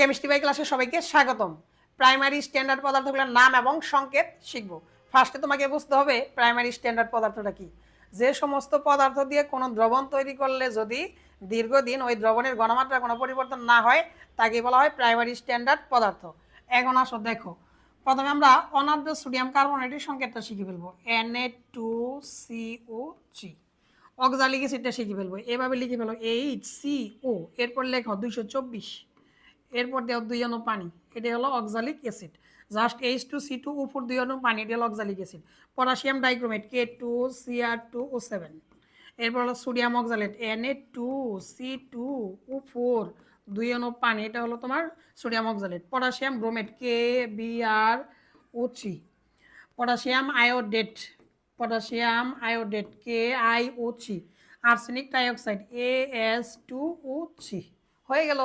Chemistry by ক্লাসে সবাইকে স্বাগতম। প্রাইমারি স্ট্যান্ডার্ড পদার্থগুলোর নাম এবং সংকেত শিখব। ফার্স্টে তোমাকে বুঝতে হবে প্রাইমারি স্ট্যান্ডার্ড পদার্থটা কি। যে সমস্ত পদার্থ দিয়ে কোনো দ্রবণ তৈরি করলে যদি দীর্ঘদিন ওই দ্রবণের গণমাত্রা কোনো পরিবর্তন না হয়, তাকে বলা হয় প্রাইমারি স্ট্যান্ডার্ড পদার্থ। এখন আসো, দেখো। প্রথমে আমরা অনার্দ্র সোডিয়াম কার্বনেটের সংকেতটা শিখে ফেলব। N A two C O three oxalic অ্যাসিডটা শিখে ফেলব। এভাবে লিখে ফেলো এইচ সি ও এরপর লেখো দুইশো চব্বিশ। এরপর দেওয়া দুই অণু পানি। এটা হলো oxalic acid just H two C two উপর দুই অণু পানি, এটা হলো oxalic acid potassium dichromate K two C R two O seven এরপর হলো sodium oxalate N A two C two O four দুই অণু পানি, এটা হলো তোমার sodium oxalate potassium bromate K B R O three potassium iodate potassium iodate K I O three arsenic dioxide A S two O three হয়ে গেল।